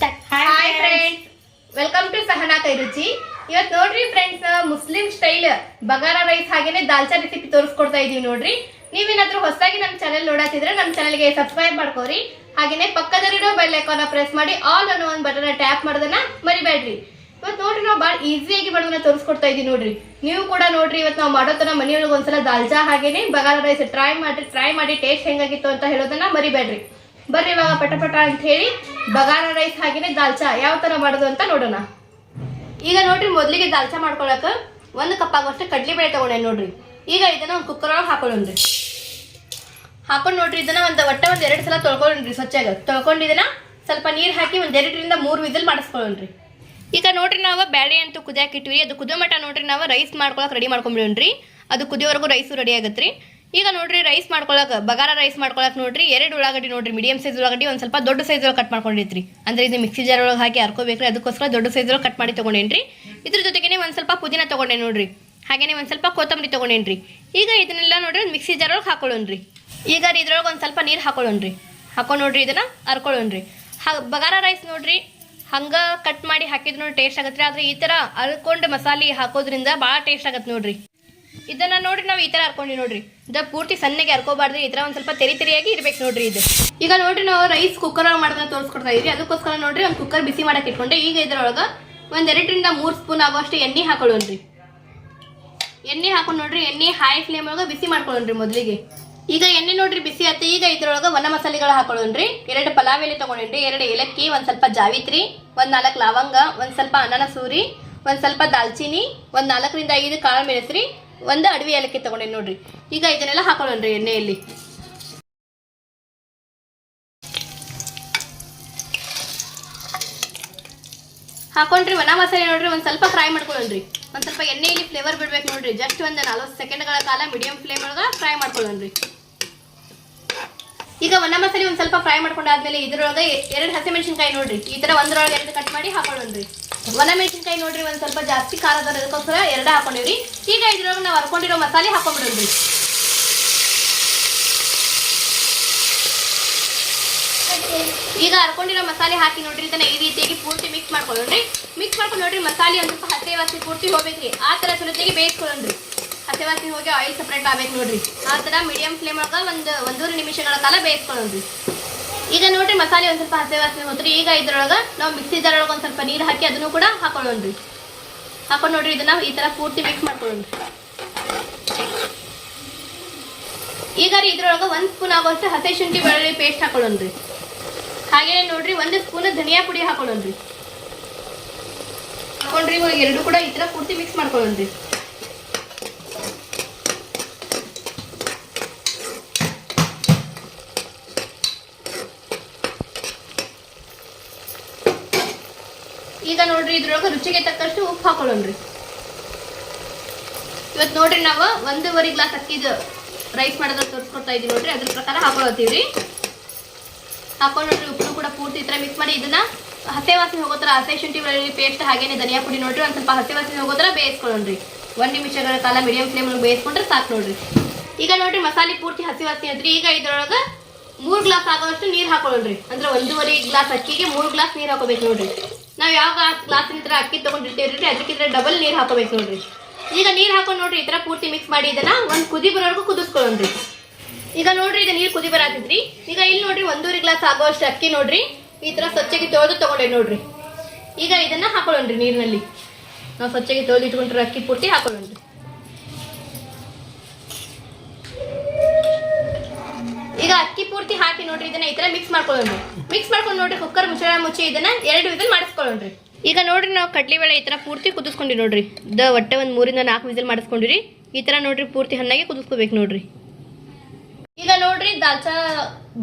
Hi friends welcome to Sahana Kairuchi ಇವತ್ತು ನೋಡ್ರಿ friends Muslim style bagara rice ಹಾಗೇನೆ dalcha recipe ತೋರಿಸ್ಕೊಡ್ತಾ ಇದೀವಿ ನೋಡ್ರಿ. ನೀವೇನಾದ್ರೂ ಹೊಸದಾಗಿ ನಮ್ಮ ಚಾನೆಲ್ ನೋಡತ್ತಿದ್ರೆ ನಮ್ಮ ಚಾನೆಲ್ಗೆ ಸಬ್ಸ್ಕ್ರೈಬ್ ಮಾಡ್ಕೋರಿ. ಹಾಗೇನೆ ಪಕ್ಕದಲ್ಲಿರೋ ಬೆಲ್ ಐಕಾನ್ ಪ್ರೆಸ್ ಮಾಡಿ ಆಲ್ ಅನ್ನೋ ಒಂದು ಬಟನ್ ಟ್ಯಾಪ್ ಮಾಡೋದನ್ನ ಮರಿಬೇಡ್ರಿ. ಇವತ್ತು ನೋಡ್ರಿ ನಾವು ಭಾಳ ಈಸಿಯಾಗಿ ಮಾಡೋದನ್ನ ತೋರಿಸ್ಕೊಡ್ತಾ ಇದೀವಿ ನೋಡ್ರಿ. ನೀವು ಕೂಡ ನೋಡ್ರಿ ಇವತ್ತು ನಾವು ಮಾಡೋ ತನ ಮನೆಯೊಳಗೆ ಒಂದ್ಸಲ ದಾಲ್ಚಾ ಹಾಗೇನೆ ಬಗಾರ ರೈಸ್ ಟ್ರೈ ಮಾಡಿ ಟ್ರೈ ಮಾಡಿ ಟೇಸ್ಟ್ ಹೆಂಗಾಗಿತ್ತು ಅಂತ ಹೇಳೋದನ್ನ ಮರಿಬೇಡ್ರಿ. ಬರ್ರಿ ಇವಾಗ ಪಟ ಪಟ ಅಂತ ಹೇಳಿ. ಬಗಾರ ರೈಸ್ ಹಾಗೇನೆ ದಾಲ್ಚಾ ಯಾವ ತರ ಮಾಡೋದು ಅಂತ ನೋಡೋಣ. ಈಗ ನೋಡ್ರಿ, ಮೊದಲಿಗೆ ದಾಲ್ಚಾ ಮಾಡ್ಕೊಳಕ ಒಂದು ಕಪ್ ಆಗುವಷ್ಟು ಕಡ್ಲಿ ಬೇಳೆ ತಗೊಂಡೆ ನೋಡ್ರಿ. ಈಗ ಇದನ್ನ ಒಂದು ಕುಕ್ಕರ್ ಒಳಗೆ ಹಾಕೊಳ್ಳೋಣ್ರಿ. ಹಾಕೊಂಡು ನೋಡ್ರಿ, ಇದನ್ನ ಒಂದು ಒಟ್ಟೆ ಒಂದ್ ಎರಡು ಸಲ ತೊಳ್ಕೊಳ್ಳೋಣ್ರಿ ಸ್ವಚ್ಛಾಗ. ತೊಳ್ಕೊಂಡು ಇದನ್ನ ಸ್ವಲ್ಪ ನೀರು ಹಾಕಿ ಒಂದ್ ಎರಡರಿಂದ ಮೂರು ವಿಸಿಲ್ ಮಾಡಿಸ್ಕೊಳ್ಳೋಣ್ರಿ. ಈಗ ನೋಡ್ರಿ ನಾವು ಬ್ಯಾಳೆ ಅಂತೂ ಕುದಿಯಾಕಿಟ್ವಿ ಅದು ಕುದಿಯೋ ಮಟ್ಟ ನೋಡ್ರಿ ನಾವು ರೈಸ್ ಮಾಡ್ಕೊಳಕ್ ರೆಡಿ ಮಾಡ್ಕೊಂಬಿಡೋಣ್ರಿ. ಅದು ಕುದಿಯೋವರೆಗೂ ರೈಸು ರೆಡಿ ಆಗತ್ರಿ. ಈಗ ನೋಡ್ರಿ ರೈಸ್ ಮಾಡ್ಕೊಳಕ್, ಬಗಾರ ರೈಸ್ ಮಾಡ್ಕೊಳಕ್ ನೋಡ್ರಿ, ಎರಡು ಉಳ್ಳಾಗಡ್ಡಿ ನೋಡ್ರಿ ಮೀಡಿಯಂ ಸೈಜ್ ಉಳ್ಳಾಗಡ್ಡಿ ಒಂದ್ ಸ್ವಲ್ಪ ದೊಡ್ಡ ಸೈಜ್ ಒಳಗೆ ಕಟ್ ಮಾಡ್ಕೊಂಡಿತ್ರಿ ಅಂದ್ರೆ ಇದು ಮಿಕ್ಸಿ ಜಾರ್ ಒಳಗೆ ಹಾಕಿ ಹರ್ಕೋಬೇಕ್ರಿ ಅದಕ್ಕೋಸ್ಕರ ದೊಡ್ಡ ಸೈಜ್ ಒಳಗೆ ಕಟ್ ಮಾಡಿ ತಗೊಂಡೇನ್ರಿ. ಇದ್ರ ಜೊತೆಗೆ ಒಂದ್ ಸ್ವಲ್ಪ ಪುದೀನ ತಗೊಂಡೆ ನೋಡ್ರಿ. ಹಾಗೇನೆ ಒಂದ್ ಸ್ವಲ್ಪ ಕೊತ್ತಂಬರಿ ತಗೊಂಡೇನ್ರಿ. ಈಗ ಇದನ್ನೆಲ್ಲ ನೋಡ್ರಿ ಒಂದು ಮಿಕ್ಸಿ ಜಾರ್ ಒಳಗೆ ಹಾಕೊಳ್ಳೋಣ್ರಿ. ಈಗ ಇದ್ರೊಳಗೆ ಒಂದ್ ಸ್ವಲ್ಪ ನೀರು ಹಾಕೊಳ್ಳೋಣ್ರಿ. ಹಾಕೊಂಡು ನೋಡ್ರಿ ಇದನ್ನ ಹರ್ಕೊಳ್ಳೋಣ್ರಿ ಬಗಾರ ರೈಸ್ ನೋಡ್ರಿ, ಹಂಗ ಕಟ್ ಮಾಡಿ ಹಾಕಿದ್ರು ಟೇಸ್ಟ್ ರೀ. ಆದ್ರೆ ಈ ತರ ಅರ್ಕೊಂಡು ಮಸಾಲೆ ಹಾಕೋದ್ರಿಂದ ಭಾಳ ಟೇಸ್ಟ್ ಆಗತ್ತೆ ನೋಡ್ರಿ. ಇದನ್ನ ನೋಡ್ರಿ, ನಾವು ಈ ತರ ಹರ್ಕೊಂಡಿ ನೋಡ್ರಿ. ಇದ ಪೂರ್ತಿ ಸಣ್ಣಗೆ ಹರ್ಕೋಬಾರ್ದು, ಈ ತರ ಒಂದ್ ಸ್ವಲ್ಪ ತೆರಿ ತೆರಿಯಾಗಿ ಇರ್ಬೇಕು ನೋಡ್ರಿ ಇದು. ಈಗ ನೋಡ್ರಿ, ನಾವು ರೈಸ್ ಕುಕ್ಕರ್ ಒಳಗೆ ಮಾಡೋದನ್ನ ತೋರಿಸ್ಕೊಡ್ತಾ ಇದ್ರಿ ಅದಕ್ಕೋಸ್ಕರ ನೋಡ್ರಿ, ಒಂದು ಕುಕ್ಕರ್ ಬಿಸಿ ಮಾಡಕ್ಕೆ ಇಟ್ಕೊಂಡೆ. ಈಗ ಇದ್ರೊಳಗ ಒಂದ್ ಎರಡರಿಂದ ಮೂರ್ ಸ್ಪೂನ್ ಆಗುವಷ್ಟು ಎಣ್ಣೆ ಹಾಕೊಳ್ಳೋಣ್ರಿ. ಎಣ್ಣೆ ಹಾಕೊಂಡು ನೋಡ್ರಿ, ಎಣ್ಣೆ ಹೈ ಫ್ಲೇಮ್ ಒಳಗೆ ಬಿಸಿ ಮಾಡ್ಕೊಳ್ಳೋಣ್ರಿ ಮೊದಲಿಗೆ. ಈಗ ಎಣ್ಣೆ ನೋಡ್ರಿ, ಬಿಸಿ ಆಯ್ತು. ಈಗ ಇದ್ರೊಳಗೆ ಒಣ ಮಸಾಲೆಗಳು ಹಾಕೊಳ್ಳೋಣ್ರಿ. ಎರಡು ಪಲಾವ್ ಎಲೆ ತಗೊಂಡೇನ್ರಿ, ಎರಡು ಏಲಕ್ಕಿ, ಒಂದ್ ಸ್ವಲ್ಪ ಜಾವಿತ್ರಿ, ಒಂದ್ ನಾಲ್ಕು ಲವಂಗ, ಒಂದ್ ಸ್ವಲ್ಪ ಅನಾನಸೂರಿ, ಒಂದ್ ಸ್ವಲ್ಪ ದಾಲ್ಚಿನಿ, ಒಂದ್ ನಾಲ್ಕರಿಂದ ಐದು ಕಾಳು ಮೆಣಸ್ರಿ ಒಂದು ಅಡವಿ ಏಲಕ್ಕಿ ತಗೊಂಡೇನಿ ನೋಡ್ರಿ. ಈಗ ಇದನ್ನೆಲ್ಲ ಹಾಕೊಳ್ಳೋಣ್ರಿ ಎಣ್ಣೆಯಲ್ಲಿ. ಹಾಕೊಂಡ್ರಿ ಒಣ ಮಸಾಲೆ ನೋಡ್ರಿ, ಒಂದ್ ಸ್ವಲ್ಪ ಫ್ರೈ ಮಾಡ್ಕೊಳ್ಳೋಣ್ರಿ. ಒಂದ್ ಸ್ವಲ್ಪ ಎಣ್ಣೆಯಲ್ಲಿ ಫ್ಲೇವರ್ ಬಿಡ್ಬೇಕು ನೋಡ್ರಿ. ಜಸ್ಟ್ ಒಂದ್ ನಲ್ವತ್ತು ಸೆಕೆಂಡ್ಗಳ ಕಾಲ ಮೀಡಿಯಂ ಫ್ಲೇಮ್ ಒಳಗ ಫ್ರೈ ಮಾಡ್ಕೊಳ್ಳೋಣ್ರಿ. ಈಗ ಒಣ ಮಸಾಲೆ ಒಂದ್ ಸ್ವಲ್ಪ ಫ್ರೈ ಮಾಡ್ಕೊಂಡಾದ್ಮೇಲೆ ಇದ್ರೊಳಗೆ ಎರಡು ಹಸಿಮೆಣಸಿನ್ಕಾಯಿ ನೋಡ್ರಿ. ಈ ತರ ಒಂದ್ರೊಳಗೆ ಎರಡು ಕಟ್ ಮಾಡಿ ಹಾಕೊಳ್ಳೋಣ್ರಿ. ಒಣ ಮೆಣಸಿನಕಾಯಿ ನೋಡ್ರಿ, ಒಂದ್ ಸ್ವಲ್ಪ ಜಾಸ್ತಿ ಖಾರ ಅದ ಅದಕ್ಕೋಸ್ಕರ ಎರಡು ಹಾಕೊಂಡಿವ್ರಿ. ಈಗ ಇದ್ರೊಳಗೆ ನಾವು ಹರ್ಕೊಂಡಿರೋ ಮಸಾಲೆ ಹಾಕೊಂಡ್ಬಿಡೋದ್ರಿ. ಈಗ ಹರ್ಕೊಂಡಿರೋ ಮಸಾಲೆ ಹಾಕಿ ನೋಡ್ರಿ, ಇದನ್ನ ಈ ರೀತಿಯಾಗಿ ಪೂರ್ತಿ ಮಿಕ್ಸ್ ಮಾಡ್ಕೊಳ್ಳೋಣ್ರಿ. ಮಿಕ್ಸ್ ಮಾಡ್ಕೊಂಡು ನೋಡ್ರಿ, ಮಸಾಲೆ ಒಂದ್ ಸ್ವಲ್ಪ ಹಸೆ ವಾಸಿ ಪೂರ್ತಿ ಹೋಗ್ಬೇಕ್ರಿ. ಆ ತರ ಸುಲತಿಗೆ ಬೇಯಿಸ್ಕೊಳ್ಳೋಣ್ರಿ. ಹಸೆ ವಾಸಿ ಹೋಗಿ ಆಯಿಲ್ ಸಪ್ರೇಟ್ ಆಗ್ಬೇಕು ನೋಡ್ರಿ. ಆ ತರ ಮೀಡಿಯಂ ಫ್ಲೇಮ್ ಒಳಗ ಒಂದು ಒಂದೂರು ನಿಮಿಷಗಳ ಕಾಲ ಬೇಯಿಸ್ಕೊಳ್ಳೋಣ್ರಿ. ಈಗ ನೋಡ್ರಿ ಮಸಾಲೆ ಒಂದು ಸ್ವಲ್ಪ ಹಸಿ ವಾಸನೆ ಹೋದ್ರಿ ಈಗ ಇದ್ರೊಳಗೆ ನಾವು ಮಿಕ್ಸಿ ಜಾರ್ ಒಳಗ ಒಂದ್ ಸ್ವಲ್ಪ ನೀರು ಹಾಕಿ ಅದನ್ನು ಕೂಡ ಹಾಕೊಳ್ಳೋಣ್ರಿ. ಹಾಕೊಂಡು ನೋಡ್ರಿ ಇದನ್ನ ಈ ತರ ಪೂರ್ತಿ ಮಿಕ್ಸ್ ಮಾಡ್ಕೊಳ್ಳೋಣ್ರಿ. ಈಗ ರೀ ಇದ್ರೊಳಗೆ ಒಂದು ಸ್ಪೂನ್ ಆಗುವಷ್ಟು ಹಸಿ ಶುಂಠಿ ಬೆಳ್ಳುಳ್ಳಿ ಪೇಸ್ಟ್ ಹಾಕೊಳ್ಳೋಣ್ರಿ. ಹಾಗೇನೆ ನೋಡ್ರಿ ಒಂದು ಸ್ಪೂನ್ ಧನಿಯಾ ಪುಡಿ ಹಾಕೊಳ್ಳೋಣ್ರಿ. ಹಾಕೊಂಡ್ರಿ ಇವಾಗ ಎರಡು ಕೂಡ ಈ ತರ ಪೂರ್ತಿ ಮಿಕ್ಸ್ ಮಾಡ್ಕೊಳ್ಳೋಣ್ರಿ. ಈಗ ನೋಡ್ರಿ, ಇದ್ರೊಳಗೆ ರುಚಿಗೆ ತಕ್ಕಷ್ಟು ಉಪ್ಪು ಹಾಕೊಳ್ಳೋಣ್ರಿ. ಇವತ್ತು ನೋಡ್ರಿ ನಾವು ಒಂದೂವರೆ ಗ್ಲಾಸ್ ಅಕ್ಕಿದು ರೈಸ್ ಮಾಡೋದ್ರ ತೋರಿಸ್ಕೊಡ್ತಾ ಇದೀವಿ ನೋಡ್ರಿ, ಅದ್ರ ಪ್ರಕಾರ ಹಾಕೊಳತ್ತೀವ್ರಿ ಹಾಕೊಂಡು ನೋಡ್ರಿ ಉಪ್ಪು ಕೂಡ ಪೂರ್ತಿ ಇತರ ಮಿಕ್ಸ್ ಮಾಡಿ ಇದನ್ನ ಹಸೆ ವಾಸನೆ ಹೋಗೋ ಹಸೆ ಶುಂಠಿ ಬೆಳ್ಳುಳ್ಳಿ ಪೇಸ್ಟ್ ಹಾಗೇನೆ ಧನಿಯಾ ಪುಡಿ ನೋಡ್ರಿ, ಒಂದು ಸ್ವಲ್ಪ ಹಸೆ ವಾಸನೆ ಹೋಗೋ ಥರ ಬೇಯಿಸ್ಕೊಳ್ಳೋಣ್ರಿ. ಒಂದು ನಿಮಿಷಗಳ ಕಾಲ ಮೀಡಿಯಂ ಫ್ಲೇಮ್ ಬೇಯಿಸ್ಕೊಂಡ್ರೆ ಸಾಕು ನೋಡ್ರಿ. ಈಗ ನೋಡ್ರಿ, ಮಸಾಲೆ ಪೂರ್ತಿ ಹಸಿ ಐತ್ರಿ ಈಗ ಇದ್ರೊಳಗೆ ಮೂರು ಗ್ಲಾಸ್ ಆಗೋಷ್ಟು ನೀರು ಹಾಕೊಳ್ಳೋಣ್ರಿ. ಅಂದ್ರೆ ಒಂದೂವರೆ ಗ್ಲಾಸ್ ಅಕ್ಕಿಗೆ ಮೂರು ಗ್ಲಾಸ್ ನೀರು ಹಾಕೋಬೇಕು ನೋಡ್ರಿ. ನಾವು ಯಾವ ಗ್ಲಾಸ್ ಥರ ಅಕ್ಕಿ ತೊಗೊಂಡಿರ್ತೀವಿ ಅದಕ್ಕಿಂತ ಡಬಲ್ ನೀರು ಹಾಕೋಬೇಕು ನೋಡ್ರಿ. ಈಗ ನೀರು ಹಾಕೊಂಡು ನೋಡ್ರಿ, ಈ ಥರ ಪೂರ್ತಿ ಮಿಕ್ಸ್ ಮಾಡಿ ಇದನ್ನು ಒಂದು ಕುದಿ ಬರೋವರೆಗೂ ಕುದಿಸ್ಕೊಳ್ಳೋಣ್ರಿ. ಈಗ ನೋಡ್ರಿ ಇದು ನೀರು ಕುದಿ ಬರತ್ತಿದ್ರಿ ಈಗ ಇಲ್ಲಿ ನೋಡ್ರಿ ಒಂದೂವರೆ ಗ್ಲಾಸ್ ಆಗೋಷ್ಟು ಅಕ್ಕಿ ನೋಡ್ರಿ. ಈ ಥರ ಸ್ವಚ್ಛಗೆ ತೊಳೆದು ತೊಗೊಂಡೆ ನೋಡ್ರಿ. ಈಗ ಇದನ್ನ ಹಾಕೊಳ್ಳೋಣ್ರಿ ನೀರಿನಲ್ಲಿ. ನಾವು ಸ್ವಚ್ಛಗೆ ತೊಳೆದು ಇಟ್ಕೊಂಡ್ರೆ ಅಕ್ಕಿ ಪೂರ್ತಿ ಹಾಕೊಳ್ಳೋಣ್ರಿ. ಮಿಕ್ಸ್ ಮಾಡ್ಕೊಳ್ಳೋಣ. ಮಿಕ್ಸ್ ಮಾಡ್ಕೊಂಡು ನೋಡ್ರಿ ಕುಕ್ಕರ್ ಮುಚ್ಚಳ ಮುಚ್ಚಿ ಇದನ್ನ ಎರಡು ವಿಸಲ್ ಮಾಡಿಸ್ಕೊಳ್ಳೋಣ್ರಿ. ಈಗ ನೋಡ್ರಿ ನಾವು ಕಡ್ಲಿ ಬೇಳೆ ಈ ತರ ಪೂರ್ತಿ ಕುದಿಸ್ಕೊಂಡಿ ನೋಡ್ರಿ. ದ ಒಟ್ಟೆ ಒಂದು ಮೂರಿಂದ ನಾಲ್ಕು ವಿಸಲ್ ಮಾಡಿಸ್ಕೊಂಡಿರಿ. ಈ ತರ ನೋಡ್ರಿ ಪೂರ್ತಿ ಹಣ್ಣಾಗೆ ಕುದಿಸ್ಕೋಬೇಕು ನೋಡ್ರಿ. ಈಗ ನೋಡ್ರಿ ದಾಲ್ಚಾ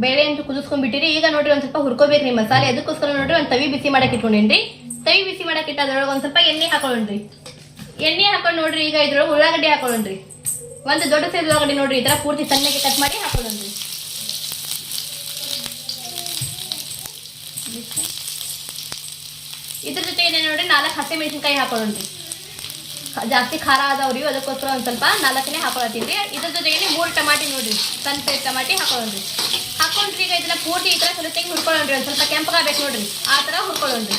ಬೇಳೆ ಅಂತ ಕುದಿಸ್ಕೊಂಡ್ಬಿಟ್ಟಿರಿ. ಈಗ ನೋಡ್ರಿ ಒಂದ್ ಸ್ವಲ್ಪ ಹುರ್ಕೋಬೇಕ್ರಿ ಮಸಾಲೆ. ಅದಕ್ಕೋಸ್ಕರ ನೋಡ್ರಿ ಒಂದು ತವಿ ಬಿಸಿ ಮಾಡಕ್ ಇಟ್ಕೊಂಡೇನ್ರಿ. ತವಿ ಬಿಸಿ ಮಾಡಕ್ ಇಟ್ಟ ಅದ್ರೊಳಗೆ ಒಂದ್ ಸ್ವಲ್ಪ ಎಣ್ಣೆ ಹಾಕೊಳ್ಳೋಣ್ರಿ. ಎಣ್ಣೆ ಹಾಕೊಂಡು ನೋಡ್ರಿ ಈಗ ಇದ್ರೊಳಗೆ ಉಳ್ಳಾಗಡ್ಡಿ ಹಾಕೊಳ್ಳೋಣ್ರಿ. ಒಂದು ದೊಡ್ಡ ಸೈಜ್ ಉಳ್ಳಾಗಡ್ಡಿ ನೋಡ್ರಿ. ಈ ತರ ಪೂರ್ತಿ ಸಣ್ಣಗೆ ಕಟ್ ಮಾಡಿ ಹಾಕೊಳ್ಳೋಣ್ರಿ. ನಾಲ್ಕು ಹಸಿ ಮೆಣಸಿನ್ಕಾಯಿ ಹಾಕೊಳ್ಳೋಣ್ರಿ ಜಾಸ್ತಿ ಖಾರ ಅದಾವ್ರಿ ಅದಕ್ಕೋಸ್ಕರ ಒಂದು ಸ್ವಲ್ಪ ನಾಲ್ಕನೇ ಹಾಕೊಳತ್ತೀವಿ ಇದ್ರ ಜೊತೆಗೆ ಮೂರು ಟಮಾಟಿ ನೋಡ್ರಿ. ಸಣ್ಣ ಸೈಜ್ ಟಮಾಟಿ ಹಾಕೊಳ್ಳೋಣ್ರಿ. ಹಾಕೊಂಡು ಹಾಕೊಂಡ್ರಿ ಈಗ ಇದನ್ನ ಪೂರ್ತಿ ಈ ತರ ಸಲುತ್ತಾಗಿ ಹುರ್ಕೊಳ್ಳೋಣ್ರಿ. ಒಂದು ಸ್ವಲ್ಪ ಕೆಂಪಾಗಬೇಕು ನೋಡ್ರಿ. ಆ ತರ ಹುರ್ಕೊಳ್ಳೋಣ್ರಿ.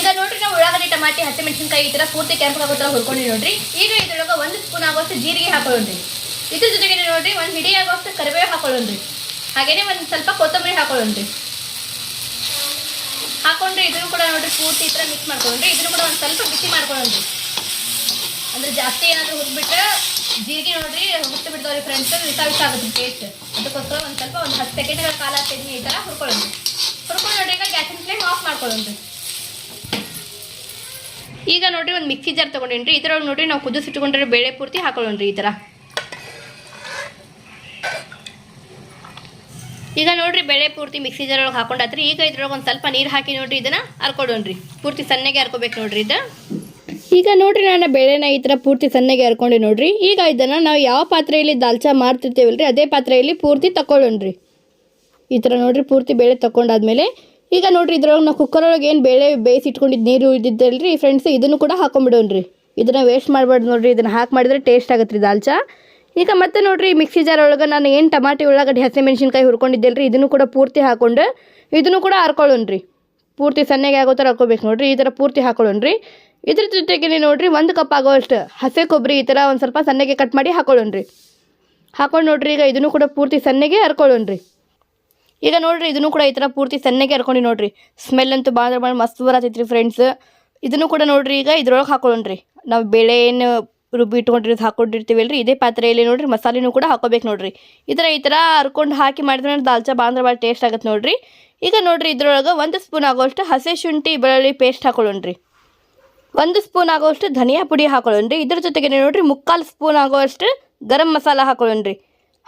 ಇದ ನೋಡ್ರಿ ನಾವು ಉಳ್ಳಾಗಡ್ಡಿ, ಟಮಾಟಿ ಹಸಿಮೆಣಸಿನಕಾಯಿ ಈ ಥರ ಪೂರ್ತಿ ಕೆಂಪಗಾಗೋ ತರ ಹುರ್ಕೊಂಡಿ ನೋಡ್ರಿ. ಈಗ ಇದ್ರೊಳಗೆ ಒಂದು ಸ್ಪೂನ್ ಆಗೋಷ್ಟು ಜೀರಿಗೆ ಹಾಕೊಳ್ಳೋಣ್ರಿ. ಇದ್ರ ಜೊತೆಗೆ ನೋಡ್ರಿ ಒಂದು ಹಿಡಿ ಆಗೋಷ್ಟು ಕರಿಬೇವು ಹಾಕೊಳ್ಳೋಣ್ರಿ. ಹಾಗೇನೆ ಒಂದು ಸ್ವಲ್ಪ ಕೊತ್ತಂಬರಿ ಹಾಕೊಳ್ಳೋಣ್ರಿ. ಹಾಕೊಂಡ್ರೆ ಇದನ್ನು ಕೂಡ ನೋಡ್ರಿ ಪೂರ್ತಿ ಈ ತರ ಮಿಕ್ಸ್ ಮಾಡ್ಕೊಂಡ್ರಿ ಇದನ್ನು ಕೂಡ ಒಂದು ಸ್ವಲ್ಪ ಬಿಸಿ ಮಾಡ್ಕೊಳ್ಳೋಣ್ರಿ ಅಂದ್ರೆ ಜಾಸ್ತಿ ಏನಾದರೂ ಹುರ್ಬಿಟ್ರೆ ಜೀರಿಗೆ ನೋಡ್ರಿ ಹುಟ್ಟು ಬಿಡ್ತಾವ್ರಿ ಫ್ರೆಂಡ್ಸ್ ವಿಸ ವಿಸ ಆಗುತ್ತೆ ಟೇಸ್ಟ್ ಅದಕ್ಕೋಸ್ಕರ ಒಂದು ಸ್ವಲ್ಪ ಒಂದು ಹತ್ತು ಸೆಕೆಂಡ್ಗಳ ಕಾಲ ಆಗ್ತೈತಿ ಈ ಥರ ಹುರ್ಕೊಳ್ಳೋಣ್ರಿ ಹುರ್ಕೊಂಡು ನೋಡ್ರಿ ಈಗ ಗ್ಯಾಸಿನ ಫ್ಲೇಮ್ ಆಫ್ ಮಾಡ್ಕೊಳ್ಳಿ ಈಗ ನೋಡ್ರಿ ಒಂದು ಮಿಕ್ಸಿ ಜಾರ್ ತೊಗೊಂಡೇನ್ರಿ, ಇದ್ರೊಳಗೆ ನೋಡ್ರಿ ನಾವು ಕುದಿಸಿಟ್ಕೊಂಡ್ರೆ ಬೇಳೆ ಪೂರ್ತಿ ಹಾಕೊಳ್ಳೋಣ್ರಿ ಈ ಥರ. ಈಗ ನೋಡ್ರಿ ಬೇಳೆ ಪೂರ್ತಿ ಮಿಕ್ಸಿ ಜಾರ್ ಒಳಗೆ ಹಾಕೊಂಡಾತ್ರಿ. ಈಗ ಇದ್ರೊಳಗೆ ಒಂದು ಸ್ವಲ್ಪ ನೀರು ಹಾಕಿ ನೋಡ್ರಿ, ಇದನ್ನ ಹರ್ಕೊಡೋಣ್ರಿ ಪೂರ್ತಿ ಸಣ್ಣಗೆ ಹರ್ಕೋಬೇಕು ನೋಡ್ರಿ ಇದು. ಈಗ ನೋಡ್ರಿ ನಾನು ಬೇಳೆನ ಈ ಥರ ಪೂರ್ತಿ ಸಣ್ಣಗೆ ಹರ್ಕೊಂಡೆ ನೋಡ್ರಿ. ಈಗ ಇದನ್ನು ನಾವು ಯಾವ ಪಾತ್ರೆಯಲ್ಲಿ ದಾಲ್ಚಾ ಮಾಡ್ತಿರ್ತೀವಲ್ರಿ ಅದೇ ಪಾತ್ರೆಯಲ್ಲಿ ಪೂರ್ತಿ ತಗೊಳ್ಳೋಣ್ರಿ ಈ ಥರ ನೋಡ್ರಿ ಪೂರ್ತಿ ಬೇಳೆ ತಗೊಂಡಾದ್ಮೇಲೆ ಈಗ ನೋಡ್ರಿ ಇದ್ರೊಳಗೆ ನಾವು ಕುಕ್ಕರ್ ಒಳಗೆ ಏನು ಬೇಳೆ ಬೇಯಿಸಿ ಇಟ್ಕೊಂಡಿದ್ದು ನೀರು ಉಳಿದಿದ್ದಲ್ರಿ ಫ್ರೆಂಡ್ಸ್ ಇದನ್ನು ಕೂಡ ಹಾಕೊಂಡ್ಬಿಡೋಣ್ರಿ ಇದನ್ನು ವೇಸ್ಟ್ ಮಾಡಬಾರ್ದು ನೋಡ್ರಿ, ಇದನ್ನು ಹಾಕಿ ಮಾಡಿದ್ರೆ ಟೇಸ್ಟ್ ಆಗತ್ತೆ ರೀ ದಾಲ್ಚಾ. ಈಗ ಮತ್ತೆ ನೋಡಿರಿ ಮಿಕ್ಸಿ ಜಾರ್ ಒಳಗೆ ನಾನು ಏನು ಟಮಾಟಿ, ಉಳ್ಳಾಗಡ್ಡಿ ಹಸಿಮೆಣ್ಸಿನ್ಕಾಯಿ ಹುರ್ಕೊಂಡಿದ್ದೆಲ್ರಿ ಇದನ್ನು ಕೂಡ ಪೂರ್ತಿ ಹಾಕೊಂಡು, ಇದನ್ನು ಕೂಡ ಹರ್ಕೊಳ್ಳೋಣ್ರಿ ಪೂರ್ತಿ ಸಣ್ಣಗೆ ಆಗೋ ಥರ ಹಾಕೋಬೇಕು ನೋಡಿರಿ, ಈ ಥರ ಪೂರ್ತಿ ಹಾಕೊಳ್ಳೋಣ್ರಿ. ಇದ್ರ ಜೊತೆಗೆ ನೋಡಿರಿ, ಒಂದು ಕಪ್ ಆಗೋಷ್ಟು ಹಸೆ ಕೊಬ್ಬರಿ ಈ ಥರ ಒಂದು ಸ್ವಲ್ಪ ಸಣ್ಣಗೆ ಕಟ್ ಮಾಡಿ ಹಾಕೊಳ್ಳೋಣ್ರಿ. ಹಾಕೊಂಡು ನೋಡ್ರಿ, ಈಗ ಇದನ್ನು ಕೂಡ ಪೂರ್ತಿ ಸಣ್ಣಗೆ ಹರ್ಕೊಳ್ಳೋಣ್ರಿ ಈಗ ನೋಡ್ರಿ, ಇದನ್ನು ಕೂಡ ಈ ಥರ ಪೂರ್ತಿ ಸಣ್ಣಗೆ ಹರ್ಕೊಂಡು ನೋಡಿರಿ. ಸ್ಮೆಲ್ ಅಂತೂ ಭಾಳ ಭಾಳ ಮಸ್ತ್ ಬರತೈತ್ರಿ ಫ್ರೆಂಡ್ಸ್ ಇದನ್ನು ಕೂಡ ನೋಡಿರಿ, ಈಗ ಇದ್ರೊಳಗೆ ಹಾಕೊಳ್ಳೋಣ್ರಿ. ನಾವು ಬೇಳೆ ಏನು ರುಬ್ಬಿ ಇಟ್ಕೊಂಡಿರೋದು ಹಾಕೊಂಡಿರ್ತೀವಲ್ರಿ ಇದೇ ಪಾತ್ರೆಯಲ್ಲಿ ನೋಡಿರಿ, ಮಸಾಲೆನೂ ಕೂಡ ಹಾಕೋಬೇಕು ನೋಡಿರಿ. ಈ ಥರ ಈ ಥರ ಹರ್ಕೊಂಡು ಹಾಕಿ ಮಾಡಿದ್ರೆ ದಾಲ್ಚಾ ಬಾಂದ್ರ ಭಾಳ ಟೇಸ್ಟ್ ಆಗುತ್ತೆ ನೋಡಿರಿ. ಈಗ ನೋಡಿರಿ, ಇದ್ರೊಳಗೆ ಒಂದು ಸ್ಪೂನ್ ಆಗೋಷ್ಟು ಹಸಿ ಶುಂಠಿ ಬೆಳ್ಳುಳ್ಳಿ ಪೇಸ್ಟ್ ಹಾಕೊಳ್ಳೋಣ್ರಿ. ಒಂದು ಸ್ಪೂನ್ ಆಗೋಷ್ಟು ಧನಿಯಾ ಪುಡಿ ಹಾಕೊಳ್ಳೋಣ್ರಿ. ಇದ್ರ ಜೊತೆಗೆ ನೋಡಿರಿ, ಮುಕ್ಕಾಲು ಸ್ಪೂನ್ ಆಗೋಷ್ಟು ಗರಂ ಮಸಾಲ ಹಾಕೊಳ್ಳೋಣ್ರಿ.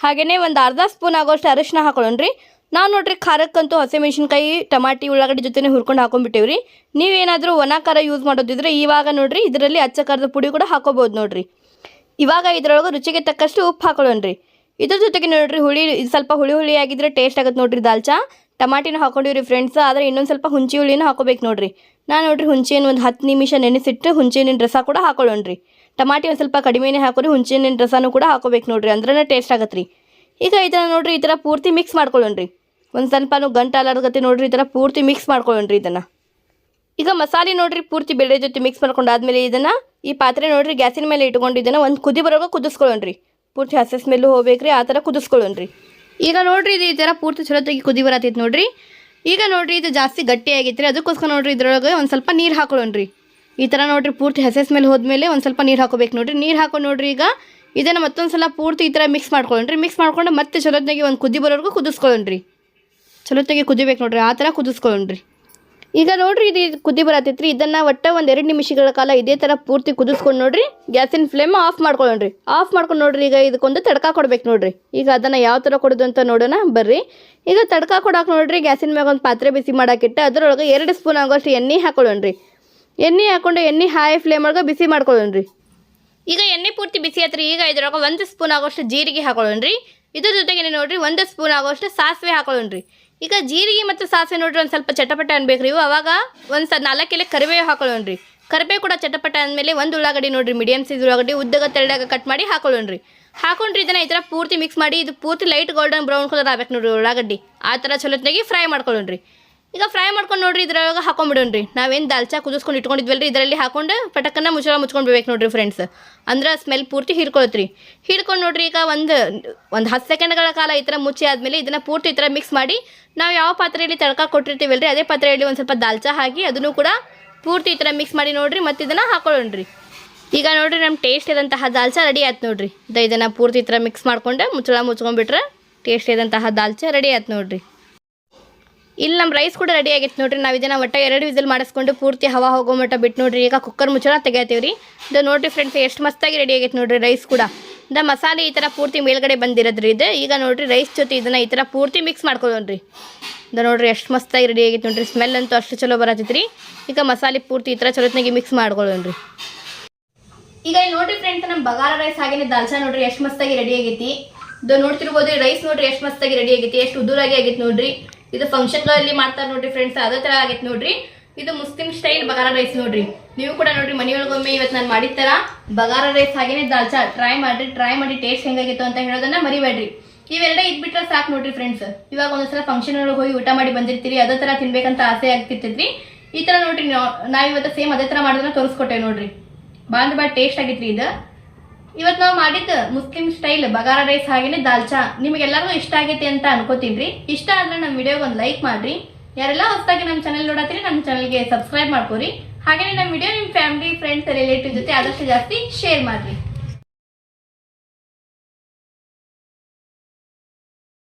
ಹಾಗೆಯೇ ಒಂದು ಅರ್ಧ ಸ್ಪೂನ್ ಆಗೋಷ್ಟು ಅರಿಶಿನ ಹಾಕೊಳ್ಳೋಣ್ರಿ. ನಾವು ನೋಡ್ರಿ ಖಾರಕ್ಕಂತೂ ಹಸಿಮೆಣ್ಸಿನ್ಕಾಯಿ ಟಮಾಟಿ, ಉಳ್ಳಾಗಡ್ಡಿ ಜೊತೆನೇ ಹುರ್ಕೊಂಡು ಹಾಕೊಂಡ್ಬಿಟ್ಟೇವ್ರಿ. ನೀವೇನಾದರೂ ಒಣ ಖಾರ ಯೂಸ್ ಮಾಡೋದಿದ್ರೆ ಇವಾಗ ನೋಡ್ರಿ ಇದರಲ್ಲಿ ಹಚ್ಚ ಖಾರದ ಪುಡಿ ಕೂಡ ಹಾಕೋಬೋದು ನೋಡ್ರಿ. ಇವಾಗ ಇದ್ರೊಳಗೆ ರುಚಿಗೆ ತಕ್ಕಷ್ಟು ಉಪ್ಪು ಹಾಕೊಳ್ಳೋಣ್ರಿ. ಇದ್ರ ಜೊತೆಗೆ ನೋಡ್ರಿ ಹುಳಿ ಸ್ವಲ್ಪ ಹುಳಿ ಹುಳಿ ಆಗಿದ್ರೆ ಟೇಸ್ಟ್ ಆಗುತ್ತೆ ನೋಡ್ರಿ ದಾಲ್ಚಾ ಟಮಾಟಿನ ಹಾಕೊಂಡಿವ್ರಿ ಫ್ರೆಂಡ್ಸ್ ಆದರೆ ಇನ್ನೊಂದು ಸ್ವಲ್ಪ ಹುಂಚಿ ಹುಳಿನ ಹಾಕೋಬೇಕು ನೋಡ್ರಿ. ನಾನು ನೋಡ್ರಿ ಹುಂಚಿನ ಒಂದು ಹತ್ತು ನಿಮಿಷ ನೆನೆಸಿಟ್ಟು ಹುಂಚಿನ ರಸ ಕೂಡ ಹಾಕೊಳ್ಳೋಣ್ರಿ. ಟಮಾಟಿ ಒಂದು ಸ್ವಲ್ಪ ಕಡಿಮೆನೇ ಹಾಕೋರಿ ಹುಂಚಿನ ರಸನೂ ಕೂಡ ಹಾಕೋಬೇಕು ನೋಡ್ರಿ ಅಂದ್ರೆ ಟೇಸ್ಟ್ ಆಗತ್ತೆ ರೀ ಈಗ ಇದನ್ನು ನೋಡ್ರಿ, ಈ ಥರ ಪೂರ್ತಿ ಮಿಕ್ಸ್ ಮಾಡ್ಕೊಳ್ಳೋಣ್ರಿ. ಒಂದು ಸ್ವಲ್ಪನೂ ಗಂಟು ಅಲಾರ್ಗತ್ತೆ ನೋಡ್ರಿ, ಈ ಥರ ಪೂರ್ತಿ ಮಿಕ್ಸ್ ಮಾಡ್ಕೊಳ್ಳೋಣ್ರಿ ಇದನ್ನು. ಈಗ ಮಸಾಲೆ ನೋಡ್ರಿ, ಪೂರ್ತಿ ಬೆಳೆ ಜೊತೆ ಮಿಕ್ಸ್ ಮಾಡ್ಕೊಂಡಾದ್ಮೇಲೆ ಇದನ್ನು ಈ ಪಾತ್ರೆ ನೋಡ್ರಿ, ಗ್ಯಾಸಿನ ಮೇಲೆ ಇಟ್ಕೊಂಡು ಇದನ್ನು ಒಂದು ಕುದಿ ಬರೋವಾಗ ಕುದಿಸ್ಕೊಳ್ಳೋಣ್ರಿ. ಪೂರ್ತಿ ಹಸಿ ಸ್ಮೆಲ್ಲು ಹೋಗ್ಬೇಕ್ರಿ, ಆ ಥರ ಕುದಿಸ್ಕೊಳ್ಳೋಣ್ರಿ. ಈಗ ನೋಡ್ರಿ, ಇದು ಈ ಥರ ಪೂರ್ತಿ ಚಲೋತ್ತಾಗಿ ಕುದಿ ಬರತ್ತೈತೆ ನೋಡ್ರಿ. ಈಗ ನೋಡ್ರಿ, ಇದು ಜಾಸ್ತಿ ಗಟ್ಟಿ ರೀ ಅದಕ್ಕೋಸ್ಕರ ನೋಡ್ರಿ ಇದ್ರೊಳಗೆ ಒಂದು ಸ್ವಲ್ಪ ನೀರು ಹಾಕೊಳ್ಳೋಣ್ರಿ. ಈ ಥರ ನೋಡ್ರಿ, ಪೂರ್ತಿ ಹಸಿ ಮೇಲೆ ಹೋದ್ಮೇಲೆ ಒಂದು ಸ್ವಲ್ಪ ನೀರು ಹಾಕೋಬೇಕು ನೋಡ್ರಿ. ನೀರು ಹಾಕೊಂಡು ನೋಡ್ರಿ ಈಗ ಇದನ್ನು ಮತ್ತೊಂದು ಸಲ ಪೂರ್ತಿ ಈ ಥರ ಮಿಕ್ಸ್ ಮಾಡ್ಕೊಳ್ಳೋಣ್ರಿ. ಮಿಕ್ಸ್ ಮಾಡ್ಕೊಂಡು ಮತ್ತೆ ಚಲೋತ್ನಾಗೆ ಒಂದು ಕುದಿ ಬರೋವರೆಗೂ ಕುದಿಸ್ಕೊಳ್ಳೋಣ್ರಿ. ಚಲೋತ್ತಾಗಿ ಕುದಿಬೇಕು ನೋಡ್ರಿ, ಆ ಥರ ಕುದಿಸ್ಕೊಳ್ಳೋಣ್ರಿ. ಈಗ ನೋಡ್ರಿ ಇದು ಕುದಿ ಬರತ್ತೈತ್ರಿ ಇದನ್ನು ಒಟ್ಟ ಒಂದು ಎರಡು ನಿಮಿಷಗಳ ಕಾಲ ಇದೇ ಥರ ಪೂರ್ತಿ ಕುದಿಸ್ಕೊಂಡು ನೋಡ್ರಿ, ಗ್ಯಾಸಿನ ಫ್ಲೇಮ್ ಆಫ್ ಮಾಡ್ಕೊಳ್ಳೋಣ್ರಿ. ಆಫ್ ಮಾಡ್ಕೊಂಡು ನೋಡ್ರಿ, ಈಗ ಇದಕ್ಕೊಂದು ತಡ್ಕ ಕೊಡ್ಬೇಕು ನೋಡ್ರಿ. ಈಗ ಅದನ್ನು ಯಾವ ಥರ ಕೊಡೋದು ಅಂತ ನೋಡೋಣ, ಬರ್ರಿ. ಈಗ ತಡ್ಕ ಕೊಡೋಕೆ ನೋಡ್ರಿ, ಗ್ಯಾಸಿನ ಮ್ಯಾಗ ಒಂದು ಪಾತ್ರೆ ಬಿಸಿ ಮಾಡಾಕಿಟ್ಟು ಅದರೊಳಗೆ ಎರಡು ಸ್ಪೂನ್ ಆಗೋಷ್ಟು ಎಣ್ಣೆ ಹಾಕೊಳ್ಳೋಣ್ರಿ. ಎಣ್ಣೆ ಹಾಕ್ಕೊಂಡು ಎಣ್ಣೆ ಹೈ ಫ್ಲೇಮ್ ಒಳಗೆ ಬಿಸಿ ಮಾಡ್ಕೊಳ್ಳೋಣ್ರಿ. ಈಗ ಎಣ್ಣೆ ಪೂರ್ತಿ ಬಿಸಿ ಆತ್ರಿ ಈಗ ಇದ್ರೊಳಗೆ ಒಂದು ಸ್ಪೂನ್ ಆಗೋಷ್ಟು ಜೀರಿಗೆ ಹಾಕೊಳ್ಳೋಣ್ರಿ. ಇದ್ರ ಜೊತೆಗೆ ನೋಡ್ರಿ ಒಂದು ಸ್ಪೂನ್ ಆಗೋಷ್ಟು ಸಾಸಿವೆ ಹಾಕೊಳ್ಳೋಣ್ರಿ. ಈಗ ಜೀರಿಗೆ ಮತ್ತು ಸಾಸಿವೆ ನೋಡ್ರಿ ಒಂದು ಸ್ವಲ್ಪ ಚಟಪಟ ಅನ್ಬೇಕ್ರಿ. ಇವು ಅವಾಗ ಒಂದು ಸ ನಾಲ್ಕು ಎಲೆ ಕರಿಬೇವು ಹಾಕೊಳ್ಳೋಣ್ರಿ. ಕರಿಬೇವು ಕೂಡ ಚಟಪಟ ಅಂದಮೇಲೆ ಒಂದು ಉಳ್ಳಾಗಡ್ಡಿ ನೋಡ್ರಿ ಮೀಡಿಯಮ್ ಸೈಜ್ ಉಳ್ಳಾಗಡ್ಡಿ ಉದ್ದಗ ತೆರಳಾಗ ಕಟ್ ಮಾಡಿ ಹಾಕೊಳ್ಳೋಣ್ರಿ. ಹಾಕೊಂಡ್ರಿ ಇದನ್ನ ಈ ಥರ ಪೂರ್ತಿ ಮಿಕ್ಸ್ ಮಾಡಿ, ಇದು ಪೂರ್ತಿ ಲೈಟ್ ಗೋಲ್ಡನ್ ಬ್ರೌನ್ ಕಲರ್ ಆಗ್ಬೇಕು ನೋಡ್ರಿ ಉಳ್ಳಾಗಡ್ಡಿ. ಆ ಥರ ಚಲೋತ್ನಾಗಿ ಫ್ರೈ ಮಾಡ್ಕೊಳ್ಳೋಣ್ರಿ. ಈಗ ಫ್ರೈ ಮಾಡ್ಕೊಂಡು ನೋಡ್ರಿ, ಇದ್ರೊಳಗೆ ಹಾಕೊಂಡ್ಬಿಡೋಣ್ರಿ ನಾವೇನು ದಾಲ್ಚಾ ಕುದಿಸ್ಕೊಂಡು ಇಟ್ಕೊಂಡಿದ್ವಲ್ರಿ, ಇದರಲ್ಲಿ ಹಾಕೊಂಡು ಪಟಕನ್ನ ಮುಚ್ಚಳ ಮುಚ್ಕೊಂಡು ಬಿಡ್ಬೇಕು ನೋಡ್ರಿ ಫ್ರೆಂಡ್ಸ್ ಅಂದ್ರೆ ಸ್ಮೆಲ್ ಪೂರ್ತಿ ಹಿಡ್ಕೊಳತ್ರಿ ಹಿಡ್ಕೊಂಡು ನೋಡ್ರಿ, ಈಗ ಒಂದು ಒಂದು ಹತ್ತು ಸೆಕೆಂಡ್ಗಳ ಕಾಲ ಈ ಥರ ಮುಚ್ಚಿ ಆದಮೇಲೆ ಇದನ್ನು ಪೂರ್ತಿ ಈ ಥರ ಮಿಕ್ಸ್ ಮಾಡಿ ನಾವು ಯಾವ ಪಾತ್ರೆಯಲ್ಲಿ ತಳ್ಕ ಕೊಟ್ಟಿರ್ತೀವಲ್ಲ ರೀ ಅದೇ ಪಾತ್ರೆಯಲ್ಲಿ ಒಂದು ಸ್ವಲ್ಪ ದಾಲ್ಚಾ ಹಾಕಿ ಅದನ್ನು ಕೂಡ ಪೂರ್ತಿ ಈ ಥರ ಮಿಕ್ಸ್ ಮಾಡಿ ನೋಡ್ರಿ ಮತ್ತು ಇದನ್ನು ಹಾಕೊಳ್ಳೋಣ್ರಿ. ಈಗ ನೋಡ್ರಿ ನಮ್ಮ ಟೇಸ್ಟ್ ಇದಂತಹ ದಾಲ್ಚಾ ರೆಡಿ ಆಯ್ತು ನೋಡ್ರಿ. ಇದನ್ನು ಪೂರ್ತಿ ಈ ಥರ ಮಿಕ್ಸ್ ಮಾಡ್ಕೊಂಡು ಮುಚ್ಚಳ ಮುಚ್ಕೊಂಡ್ಬಿಟ್ರೆ ಟೇಸ್ಟ್ ಇದಂತಹ ದಾಲ್ಚಾ ರೆಡಿ ಆಯ್ತು ನೋಡ್ರಿ. ಇಲ್ಲಿ ನಮ್ಮ ರೈಸ್ ಕೂಡ ರೆಡಿ ಆಗಿತ್ತು ನೋಡ್ರಿ. ನಾವು ಇದನ್ನ ಒಟ್ಟ ಎರಡು ವಿಸಿಲ್ ಮಾಡಿಸ್ಕೊಂಡು ಪೂರ್ತಿ ಹವಾ ಹೋಗೋ ಮಟ್ಟ ಬಿಟ್ಟು ನೋಡ್ರಿ. ಈಗ ಕುಕ್ಕರ್ ಮುಚ್ಚಳ ತೆಗಿತೀವಿ ರೀ ಇದು ನೋಡ್ರಿ ಫ್ರೆಂಡ್ಸ್ ಎಷ್ಟು ಮಸ್ತಾಗಿ ರೆಡಿ ಆಗೈತೆ ನೋಡ್ರಿ ರೈಸ್ ಕೂಡ. ದ ಮಸಾಲೆ ಈ ಥರ ಪೂರ್ತಿ ಮೇಲ್ಗಡೆ ಬಂದಿರೋದ್ರಿ. ಇದು ಈಗ ನೋಡ್ರಿ ರೈಸ್ ಜೊತೆ ಇದನ್ನ ಈ ಥರ ಪೂರ್ತಿ ಮಿಕ್ಸ್ ಮಾಡ್ಕೊಳ್ಳೋಣ್ರಿ ಇದು ನೋಡ್ರಿ ಎಷ್ಟು ಮಸ್ತಾಗಿ ರೆಡಿ ಆಗೈತೆ ನೋಡ್ರಿ. ಸ್ಮೆಲ್ ಅಂತೂ ಅಷ್ಟು ಚಲೋ ಬರತೈತ್ರಿ. ಈಗ ಮಸಾಲೆ ಪೂರ್ತಿ ಈ ಥರ ಚಲೋತ್ನಾಗಿ ಮಿಕ್ಸ್ ಮಾಡ್ಕೊಳ್ಳೋಣ್ರಿ ಈಗ ಇಲ್ಲಿ ನೋಡ್ರಿ ಫ್ರೆಂಡ್ಸ್ ನಮ್ಮ ಬಗಾರ ರೈಸ್ ಹಾಗೇನೆ ದಾಲ್ಚಾ ನೋಡ್ರಿ ಎಷ್ಟು ಮಸ್ತಾಗಿ ರೆಡಿ ಆಗೈತಿ. ಇದು ನೋಡ್ತಿರ್ಬೋದು ರೈಸ್ ನೋಡ್ರಿ ಎಷ್ಟು ಮಸ್ತಾಗಿ ರೆಡಿ ಆಗೈತಿ, ಎಷ್ಟು ಉದುರಾಗಿ ಆಗೈತಿ ನೋಡ್ರಿ. ಇದು ಫಂಕ್ಷನ್ಗಳಲ್ಲಿ ಮಾಡ್ತಾರೆ ನೋಡ್ರಿ ಫ್ರೆಂಡ್ಸ್ ಅದೇ ತರ ಆಗೈತೆ ನೋಡ್ರಿ. ಇದು ಮುಸ್ಲಿಂ ಸ್ಟೈಲ್ ಬಗಾರ ರೈಸ್ ನೋಡ್ರಿ. ನೀವು ಕೂಡ ನೋಡ್ರಿ ಮನೆಯೊಳಗೊಮ್ಮೆ ಇವತ್ತು ನಾನು ಮಾಡಿದ ತರ ಬಗಾರ ರೈಸ್ ಹಾಗೇನೆ ದಾಲ್ಚಾ ಟ್ರೈ ಮಾಡ್ರಿ ಟ್ರೈ ಮಾಡಿ ಟೇಸ್ಟ್ ಹೆಂಗಾಗಿತ್ತು ಅಂತ ಹೇಳೋದನ್ನ ಮರಿಬೇಡ್ರಿ. ಇವೆರಡ ಇದ್ಬಿಟ್ರೆ ಸಾಕು ನೋಡ್ರಿ ಫ್ರೆಂಡ್ಸ್ ಇವಾಗ ಒಂದ್ಸಲ ಫಂಕ್ಷನ್ ಒಳಗೆ ಹೋಗಿ ಊಟ ಮಾಡಿ ಬಂದಿರ್ತೀರಿ, ಅದೇ ತರ ತಿನ್ಬೇಕಂತ ಆಸೆ ಆಗ್ತಿರ್ತೈತ್ರಿ ಈ ತರ ನೋಡ್ರಿ ನಾವ್ ಇವತ್ತು ಸೇಮ್ ಅದೇ ತರ ಮಾಡೋದನ್ನ ತೋರಿಸ್ಕೊಟ್ಟೆ ನೋಡ್ರಿ. ಬಾಂದ್ರ ಭಾಳ ಟೇಸ್ಟ್ ಆಗಿತ್ರಿ ಇದು. ಇವತ್ತು ನಾವು ಮಾಡಿದ್ದು ಮುಸ್ಲಿಂ ಸ್ಟೈಲ್ ಬಗಾರ ರೈಸ್ ಹಾಗೇನೆ ದಾಲ್ಚಾ ನಿಮಗೆಲ್ಲರಿಗೂ ಇಷ್ಟ ಆಗೈತಿ ಅಂತ ಅನ್ಕೋತೀನಿ ಇಷ್ಟ ಆದ್ರೆ ನಮ್ಮ ವಿಡಿಯೋಗೆ ಒಂದು ಲೈಕ್ ಮಾಡ್ರಿ. ಯಾರೆಲ್ಲ ಹೊಸದಾಗಿ ನಮ್ಮ ಚಾನಲ್ ನೋಡತ್ತೀರಿ ನಮ್ಮ ಚಾನಲ್ಗೆ ಸಬ್ಸ್ಕ್ರೈಬ್ ಮಾಡ್ಕೋರಿ. ಹಾಗೇನೆ ನಮ್ಮ ವಿಡಿಯೋ ನಿಮ್ಮ ಫ್ಯಾಮಿಲಿ ಫ್ರೆಂಡ್ಸ್ ರಿಲೇಟಿವ್ ಜೊತೆ ಆದಷ್ಟು ಜಾಸ್ತಿ ಶೇರ್ ಮಾಡ್ರಿ.